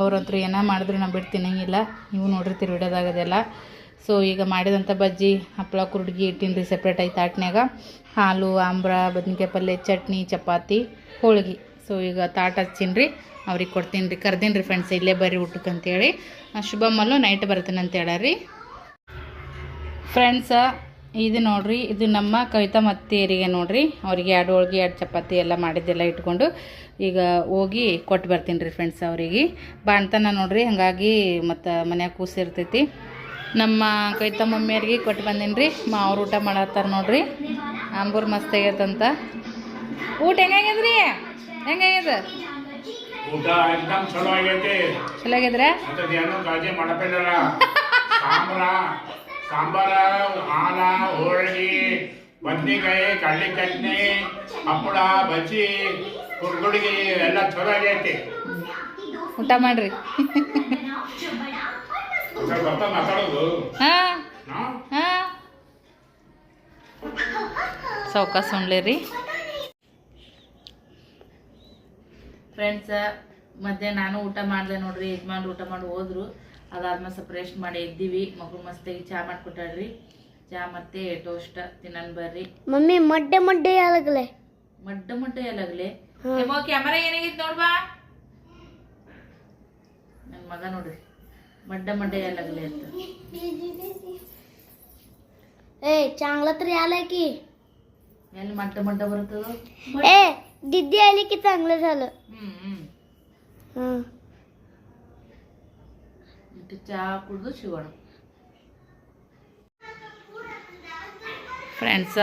ಅವರತ್ರ ಏನೋ ಮಾಡಿದ್ರು ನಾನು ಬಿಟ್ಟು ತಿನ್ನಂಗಿಲ್ಲ. ನೀವು ನೋಡಿರ್ತೀರಿ ವಿಡಿಯೋದಾಗದೆಲ್ಲ ಸೊ ಈಗ ಮಾಡಿದಂಥ ಬಜ್ಜಿ ಹಪ್ಪಳ ಕುರುಡ್ಗಿ ಇಟ್ಟಿನಿ ರೀ ಸಪ್ರೇಟ್ ಆಯ್ತು ತಾಟ್ನ್ಯಾಗ. ಹಾಲು ಆಂಬ್ರ ಬದ್ನಿಕಾಯಿ ಪಲ್ಯ ಚಟ್ನಿ, ಚಪಾತಿ, ಹೋಳ್ಗೆ. ಸೊ ಈಗ ತಾಟ್ ಹಚ್ಚೀನಿ ರೀ ಅವ್ರಿಗೆ ಕೊಡ್ತೀನಿ ರೀ ಕರ್ದೀನಿ ರೀ ಫ್ರೆಂಡ್ಸ್ ಇಲ್ಲೇ ಬರ್ರಿ ಊಟಕ್ಕೆ ಅಂತೇಳಿ. ನೈಟ್ ಬರ್ತೀನಿ ಅಂತ ಹೇಳಾರಿ ಫ್ರೆಂಡ್ಸ ಇದು ನೋಡ್ರಿ, ಇದು ನಮ್ಮ ಕವಿತಾ ಮತ್ತೆಯರಿಗೆ ನೋಡ್ರಿ. ಅವರಿಗೆ ಎರಡು ಹೋಳ್ಗೆ, ಎರಡು ಚಪಾತಿ ಎಲ್ಲ ಮಾಡಿದ್ದೆಲ್ಲ ಇಟ್ಕೊಂಡು ಈಗ ಹೋಗಿ ಕೊಟ್ಟು ಬರ್ತೀನಿ ರೀ ಫ್ರೆಂಡ್ಸ್ ಅವರಿಗೆ. ಬಾಣ್ತನ ನೋಡ್ರಿ, ಹಾಗಾಗಿ ಮತ್ತು ಮನ್ಯಾಗ ಕೂಸಿರ್ತೈತಿ. ನಮ್ಮ ಕೈತ ಮಮ್ಮಿಯರಿಗೆ ಕೊಟ್ಟು ಬಂದೀನಿ ರೀ. ಮಾ ಅವ್ರು ಊಟ ಮಾಡತ್ತಾರ ನೋಡ್ರಿ. ಆಂಬೂರ್ ಮಸ್ತ್ ಆಗೈತಂತ ಊಟ ಹೆಂಗಾಗ್ಯದ್ರಿ ಹೆಂಗಾಗ್ಯದ ಚಲೋ ಆಗೈತಿ. ಚಲೋ ಆಗ್ಯದ್ರೆ? ಅಂಥದ್ದೇನು ಕಾಳಜಿ ಮಾಡಬೇಡಲ್ಲ ಸಾಂಬಾರ ಸಾಂಬಾರ ಹಾಲ ಹೋಳಿಗೆ ಬದ್ನಿಕಾಯಿ ಕಡ್ಲಿ ಚಟ್ನಿ ಹಪ್ಪಳ ಬಜ್ಜಿ ಕುರ್ಗುಡಿಗೆ ಎಲ್ಲ ಚಲೋ ಆಗೈತಿ. ಊಟ ಮಾಡ್ರಿ. ಸಾವ್ಕಾಸ ಉಣ್ಲಿರಿ ಫ್ರೆಂಡ್ಸ ಮಧ್ಯಾಹ್ನ ನಾನು ಊಟ ಮಾಡಿದೆ ನೋಡ್ರಿ ಯಜಮಾನ್ರು ಊಟ ಮಾಡಿ ಹೋದ್ರು. ಅದಾದ್ಮೇಲೆ ಸ್ವಲ್ಪ ರೆಸ್ಟ್ ಮಾಡಿ ಇದ್ದೀವಿ ಮಗು ಮಸ್ತಾಗಿ ಚಹಾ ಮಾಡ್ಕೊಟ್ಟಾಡ್ರಿ ಚಹಾ ಮತ್ತೆ ಟೋಸ್ಟ್ ತಿನ್ನನ್ ಬರ್ರಿ. ಮಮ್ಮಿ ಮಡ್ಡೆ ಮಡ್ಡೆ ಯಾವಾಗಲೇ ಮಡ್ಡ ಮಡ್ಡೆ ನಿಮ್ಮ ಕ್ಯಾಮರಾ ಏನಾಗಿತ್ತು ನೋಡ್ಬಾ. ನನ್ನ ಮಗ ನೋಡ್ರಿ. ಮಡ್ಡ ಮಡ್ಡ ಎಲ್ಲಾಗ್ಲಿ ಅಂತ ए चांगलं तरी आलंय की ಎಲ್ಲಿ ಮಡ್ಡ ಮಡ್ಡ ಬರ್ತದ ए दिदी आली की चांगलं झालं ಹ್ಮ್ ಹ್ಮ್ हं. ಇಟ್ಟು ಚಹಾ ಕುಡಿದು ಶಿವಣ ಫ್ರೆಂಡ್ಸ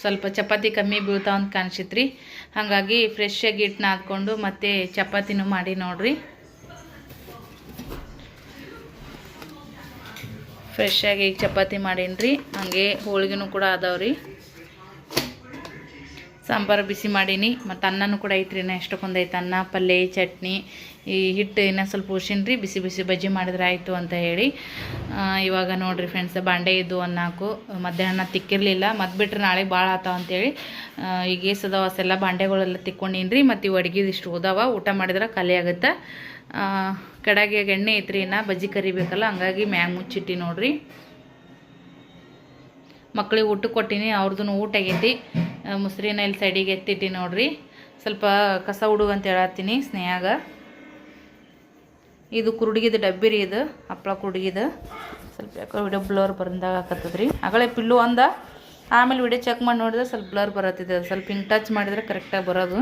ಸ್ವಲ್ಪ ಚಪಾತಿ ಕಮ್ಮಿ ಬೀಳ್ತಾವ ಅಂತ ಕಾಣಿಸಿತ್ರಿ ಹಾಗಾಗಿ ಫ್ರೆಶ್ ಆಗಿ ಹಿಟ್ಟು ನಾದ್ಕೊಂಡು ಮತ್ತೆ ಚಪಾತಿನೂ ಮಾಡಿ ನೋಡ್ರಿ ಫ್ರೆಶ್ ಆಗಿ ಈಗ ಚಪಾತಿ ಮಾಡೀನಿ ಹಾಗೆ ಹೋಳಿಗೆನೂ ಕೂಡ ಅದಾವ್ರಿ. ಸಾಂಬಾರು ಬಿಸಿ ಮಾಡೀನಿ. ಮತ್ತು ಅನ್ನನೂ ಕೂಡ ಐತ್ರಿ ನಾ ಎಷ್ಟೊಂದು ಐತೆ ಅನ್ನ ಪಲ್ಯ ಚಟ್ನಿ, ಈ ಹಿಟ್ಟು ಇನ್ನೂ ಸ್ವಲ್ಪ ಉಸಿನ್ರಿ ಬಿಸಿ ಬಿಸಿ ಬಜ್ಜಿ ಮಾಡಿದ್ರೆ ಆಯಿತು ಅಂತ ಹೇಳಿ. ಇವಾಗ ನೋಡಿರಿ ಫ್ರೆಂಡ್ಸ್ ಬಾಂಡೆ ಇದ್ದು ಅನ್ನಾಕು. ಮಧ್ಯಾಹ್ನ ತಿಕ್ಕಿರಲಿಲ್ಲ. ಮತ್ತು ಬಿಟ್ಟರೆ ನಾಳೆ ಭಾಳ ಆತಾವ ಅಂತೇಳಿ ಈಗ ಏಸದಾವ ಅಷ್ಟೆಲ್ಲ ಬಾಂಡೆಗಳೆಲ್ಲ ತಿಕ್ಕೊಂಡಿನ್ರಿ. ಮತ್ತು ಇವು ಅಡುಗೆದು ಇಷ್ಟು ಉದಾವ ಊಟ ಮಾಡಿದ್ರೆ ಖಾಲಿ ಆಗುತ್ತೆ? ಕಡಾಗೆ ಎಣ್ಣೆ ಐತ್ರಿ ಇನ್ನು ಬಜ್ಜಿ ಕರಿಬೇಕಲ್ಲ ಹಂಗಾಗಿ ಮ್ಯಾಗ ಮುಚ್ಚಿಟ್ಟಿ ನೋಡ್ರಿ. ಮಕ್ಳಿಗೆ ಊಟ ಕೊಟ್ಟಿನಿ ಅವ್ರದ್ದು ಊಟ ಆಗೈತಿ. ಮೊಸರಿನ ಇಲ್ಲಿ ಸೈಡಿಗೆ ಎತ್ತಿಟ್ಟಿ ನೋಡ್ರಿ. ಸ್ವಲ್ಪ ಕಸ ಹುಡುಗ ಅಂತ ಹೇಳತ್ತೀನಿ ಸ್ನೇಹಾಗ. ಇದು ಕುರುಡಿಗಿದ ಡಬ್ಬಿ ರೀ ಇದು ಹಪ್ಪಳ ಕುರುಡಿಗಿದ. ಸ್ವಲ್ಪ ಯಾಕೋ ವಿಡಿಯೋ ಬ್ಲರ್ ಬಂದಾಗ ಹಾಕತ್ತದ್ರಿ ಆಗಲೇ ಪಿಲ್ಲು ಅಂದ, ಆಮೇಲೆ ವಿಡಿಯೋ ಚೆಕ್ ಮಾಡಿ ನೋಡಿದ್ರೆ ಸ್ವಲ್ಪ ಬ್ಲರ್ ಬರತ್ತಿದೆ. ಸ್ವಲ್ಪ ಹಿಂಗೆ ಟಚ್ ಮಾಡಿದ್ರೆ ಕರೆಕ್ಟಾಗಿ ಬರೋದು.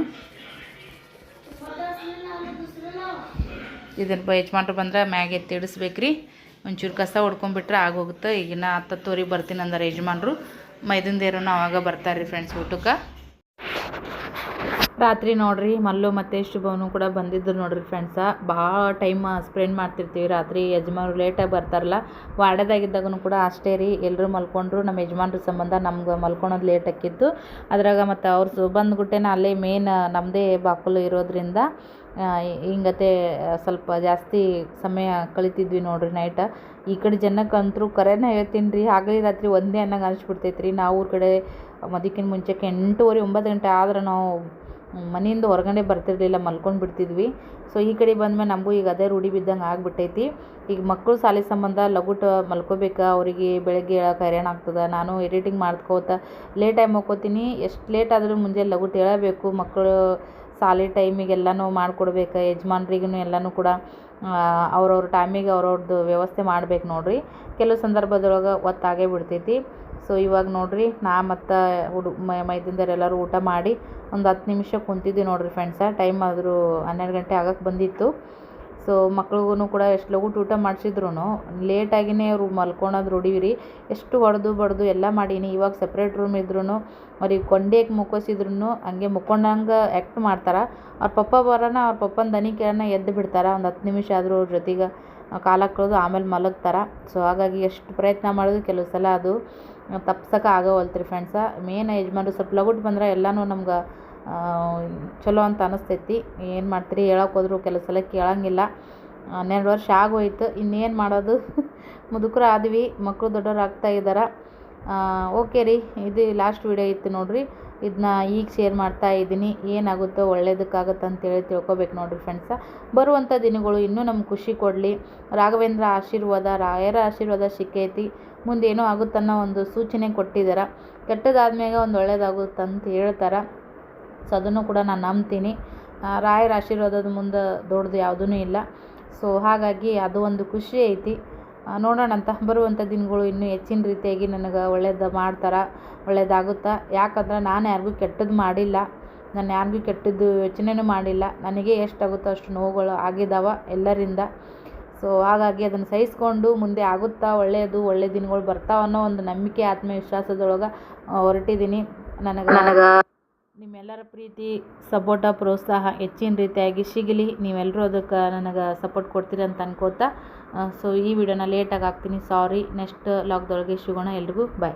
ಇದನ್ನ ಯಜಮಾನ್ರು ಬಂದ್ರೆ ಮ್ಯಾಗ ಎತ್ತಿ ಇಡಿಸ್ಬೇಕ್ರಿ ಒಂಚೂರು ಕಸ ಹೊಡ್ಕೊಂಡ್ಬಿಟ್ರೆ ಆಗೋಗುತ್ತೆ. ಈಗಿನ ಹತ್ತತ್ತೂರಿಗೆ ಬರ್ತೀನಿ ಅಂದ್ರೆ ಯಜಮಾನ್ರು. ಮೈದಂದೇರನು ಅವಾಗ ಬರ್ತಾರೆ ರೀ ಫ್ರೆಂಡ್ಸ್ ಊಟಕ್ಕೆ. ರಾತ್ರಿ ನೋಡ್ರಿ, ಮಲ್ಲು ಮತ್ತು ಶುಭವನು ಕೂಡ ಬಂದಿದ್ರು ನೋಡ್ರಿ ಫ್ರೆಂಡ್ಸ ಭಾಳ ಟೈಮ್ ಸ್ಪೆಂಡ್ ಮಾಡ್ತಿರ್ತೀವಿ ರಾತ್ರಿ. ಯಜಮಾನ್ರು ಲೇಟಾಗಿ ಬರ್ತಾರಲ್ಲ ವಾಡದಾಗಿದ್ದಾಗೂ ಕೂಡ ಅಷ್ಟೇ ರೀ. ಎಲ್ಲರೂ ಮಲ್ಕೊಂಡ್ರು ನಮ್ಮ ಯಜಮಾನ್ರ ಸಂಬಂಧ ನಮ್ಗೆ ಮಲ್ಕೊಳೋದು ಲೇಟ್ ಹಾಕಿದ್ದು ಅದ್ರಾಗ ಮತ್ತು ಅವ್ರು ಸು ಬಂದ್ಬಿಟ್ಟೆನ ಅಲ್ಲೇ ಮೇನ್ ನಮ್ಮದೇ ಬಾಕಲು ಇರೋದ್ರಿಂದ ಹಿಂಗತೆ ಸ್ವಲ್ಪ ಜಾಸ್ತಿ ಸಮಯ ಕಳಿತಿದ್ವಿ ನೋಡ್ರಿ ನೈಟ ಈ ಕಡೆ ಜನಕ್ಕಂತರೂ ಕರೆನೇ ಹೇಳ್ತೀನಿ ರೀ, ಆಗಲಿ ರಾತ್ರಿ ಒಂದೇ ಅನ್ನಂಗೆ ಅನಿಸ್ಬಿಡ್ತೈತೆ ರೀ ನಾವು ಊರ ಕಡೆ ಮದಕ್ಕಿಂತ ಮುಂಚೆಕ್ಕೆ ಎಂಟೂವರೆ, ಒಂಬತ್ತು ಗಂಟೆ ಆದ್ರೆ ನಾವು ಮನೆಯಿಂದ ಹೊರಗಡೆ ಬರ್ತಿರಲಿಲ್ಲ, ಮಲ್ಕೊಂಡು ಬಿಡ್ತಿದ್ವಿ. ಸೊ ಈ ಕಡೆ ಬಂದ್ಮೇಲೆ ನಮಗೂ ಈಗ ಅದೇ ರೂಢಿ ಬಿದ್ದಂಗೆ ಆಗ್ಬಿಟ್ಟೈತಿ. ಈಗ ಮಕ್ಕಳು ಶಾಲೆ ಸಂಬಂಧ ಲಗುಟ ಮಲ್ಕೋಬೇಕಾ, ಅವರಿಗೆ ಬೆಳಗ್ಗೆ ಹೇಳಕ್ಕೆ ಹೈರಾಣ ಆಗ್ತದೆ. ನಾನು ಎಡಿಟಿಂಗ್ ಮಾಡ್ಕೋತ ಟೈಮ್ ಮಲ್ಕೋತೀನಿ ಎಷ್ಟು ಲೇಟ್ ಆದರೂ ಮುಂಜಾನೆ ಲಗುಟ್ ಹೇಳಬೇಕು. ಮಕ್ಕಳು ಶಾಲೆ ಟೈಮಿಗೆಲ್ಲನೂ ಮಾಡ್ಕೊಡ್ಬೇಕು ಯಜಮಾನ್ರಿಗೂ ಎಲ್ಲನೂ ಕೂಡ ಅವ್ರವ್ರ ಟೈಮಿಗೆ ಅವ್ರವ್ರದ್ದು ವ್ಯವಸ್ಥೆ ಮಾಡ್ಬೇಕು ನೋಡಿರಿ. ಕೆಲವು ಸಂದರ್ಭದೊಳಗೆ ಒತ್ತಾಗೇ ಬಿಡ್ತೈತಿ. ಸೊ ಇವಾಗ ನೋಡ್ರಿ, ನಾ ಮತ್ತು ಹುಡು ಮೈದಂದರೆಲ್ಲರೂ ಊಟ ಮಾಡಿ ಒಂದು ಹತ್ತು ನಿಮಿಷ ಕುಂತಿದ್ವಿ ನೋಡ್ರಿ ಫ್ರೆಂಡ್ಸ ಟೈಮ್ ಆದರೂ ಹನ್ನೆರಡು ಗಂಟೆ ಆಗಕ್ಕೆ ಬಂದಿತ್ತು. ಸೊ ಮಕ್ಳಿಗೂ ಕೂಡ ಎಷ್ಟು ಲಗುಟ್ ಊಟ ಮಾಡಿಸಿದ್ರು ಲೇಟಾಗಿನೇ ಅವರು ಮಲ್ಕೊಳೋದು ರೂಢಿವಿರಿ. ಎಷ್ಟು ಹೊಡೆದು ಬಡ್ದು ಎಲ್ಲ ಮಾಡೀನಿ. ಇವಾಗ ಸಪ್ರೇಟ್ ರೂಮ್ ಇದ್ರೂ ಅವ್ರಿಗೆ ಕೊಂಡೇಕ್ ಮುಕ್ಕೋಸಿದ್ರು ಹಂಗೆ ಮುಕ್ಕೊಂಡಂಗೆ ಆ್ಯಕ್ಟ್ ಮಾಡ್ತಾರೆ. ಅವ್ರ ಪಪ್ಪ ಬರೋಣ ಅವ್ರ ಪಪ್ಪನ ದನಿಕೆಯನ್ನ ಎದ್ದು ಬಿಡ್ತಾರೆ. ಒಂದು ಹತ್ತು ನಿಮಿಷ ಆದರೂ ಅವ್ರ ಜೊತೆಗೆ ಕಾಲ ಕಳೆದು ಆಮೇಲೆ ಮಲಗ್ತಾರೆ. ಸೊ ಹಾಗಾಗಿ ಎಷ್ಟು ಪ್ರಯತ್ನ ಮಾಡೋದು ಕೆಲವು ಸಲ ಅದು ತಪ್ಸಕ್ಕೆ ಆಗೋವಲ್ತು ಫ್ರೆಂಡ್ಸ ಮೇನ್ ಯಜಮಾನರು ಸ್ವಲ್ಪ ಲಗುಟ್ ಬಂದ್ರೆ ಎಲ್ಲನೂ ನಮ್ಗೆ ಚಲೋ ಅಂತ ಅನಿಸ್ತೈತಿ. ಏನು ಮಾಡ್ತೀರಿ? ಹೇಳಕ್ಕೆ ಹೋದ್ರು ಕೆಲವು ಸಲ ಕೇಳೋಂಗಿಲ್ಲ. ಹನ್ನೆರಡು ವರ್ಷ ಆಗೋಯ್ತು. ಇನ್ನೇನು ಮಾಡೋದು? [laughs] ಮುದುಕರು ಆದ್ವಿ ಮಕ್ಕಳು ದೊಡ್ಡವ್ರು ಆಗ್ತಾ ಇದ್ದಾರೆ ಓಕೆ ರೀ. ಇದು ಲಾಸ್ಟ್ ವಿಡಿಯೋ ಇತ್ತು ನೋಡಿರಿ. ಇದನ್ನ ಈಗ ಶೇರ್ ಮಾಡ್ತಾ ಇದ್ದೀನಿ. ಏನಾಗುತ್ತೋ ಒಳ್ಳೇದಕ್ಕಾಗುತ್ತೆ ಅಂತೇಳಿ ತಿಳ್ಕೊಬೇಕು ನೋಡಿರಿ ಫ್ರೆಂಡ್ಸ ಬರುವಂಥ ದಿನಗಳು ಇನ್ನೂ ನಮ್ಗೆ ಖುಷಿ ಕೊಡಲಿ. ರಾಘವೇಂದ್ರ ಆಶೀರ್ವಾದ, ರಾಯರ ಆಶೀರ್ವಾದ ಸಿಕ್ಕೈತಿ. ಮುಂದೇನೋ ಆಗುತ್ತನ್ನೋ ಒಂದು ಸೂಚನೆ ಕೊಟ್ಟಿದ್ದಾರೆ ಕೆಟ್ಟದಾದ್ಮೇಲೆ ಒಂದು ಒಳ್ಳೇದಾಗುತ್ತಂತ ಹೇಳ್ತಾರೆ. ಸೊ ಅದನ್ನು ಕೂಡ ನಾನು ನಂಬ್ತೀನಿ. ರಾಯರ ಆಶೀರ್ವಾದದ ಮುಂದೆ ದೊಡ್ಡದು ಯಾವುದೂ ಇಲ್ಲ. ಸೊ ಹಾಗಾಗಿ ಅದು ಒಂದು ಖುಷಿ ಐತಿ. ನೋಡೋಣಂತ ಬರುವಂಥ ದಿನಗಳು ಇನ್ನೂ ಹೆಚ್ಚಿನ ರೀತಿಯಾಗಿ ನನಗೆ ಒಳ್ಳೇದು ಮಾಡ್ತಾರೆ, ಒಳ್ಳೇದಾಗುತ್ತೆ? ಯಾಕಂದ್ರೆ ನಾನು ಯಾರಿಗೂ ಕೆಟ್ಟದ್ದು ಮಾಡಿಲ್ಲ. ನಾನು ಯಾರಿಗೂ ಕೆಟ್ಟದ್ದು ಯೋಚನೆನೂ ಮಾಡಿಲ್ಲ. ನನಗೆ ಎಷ್ಟಾಗುತ್ತೋ ಅಷ್ಟು ನೋವುಗಳು ಆಗಿದ್ದಾವೆ ಎಲ್ಲರಿಂದ. ಸೊ ಹಾಗಾಗಿ ಅದನ್ನು ಸಹಿಸ್ಕೊಂಡು ಮುಂದೆ ಆಗುತ್ತಾ, ಒಳ್ಳೆಯದು, ಒಳ್ಳೆ ದಿನಗಳು ಬರ್ತಾವನ್ನೋ ಒಂದು ನಂಬಿಕೆ, ಆತ್ಮವಿಶ್ವಾಸದೊಳಗೆ ಹೊರಟಿದ್ದೀನಿ. ನನಗೆ ನನಗೆ ನಿಮ್ಮೆಲ್ಲರ ಪ್ರೀತಿ, ಸಪೋರ್ಟ, ಪ್ರೋತ್ಸಾಹ ಹೆಚ್ಚಿನ ರೀತಿಯಾಗಿ ಸಿಗಲಿ. ನೀವೆಲ್ಲರೂ ಅದಕ್ಕೆ ನನಗೆ ಸಪೋರ್ಟ್ ಕೊಡ್ತೀರಿ ಅಂತ ಅನ್ಕೋತಾ ಸೊ ಈ ವಿಡಿಯೋನ ಲೇಟಾಗಿ ಹಾಕ್ತೀನಿ. ಸಾರಿ ನೆಕ್ಸ್ಟ್ ಲಾಕ್ದೊಳಗೆ ಸಿಗೋಣ ಎಲ್ರಿಗೂ. ಬಾಯ್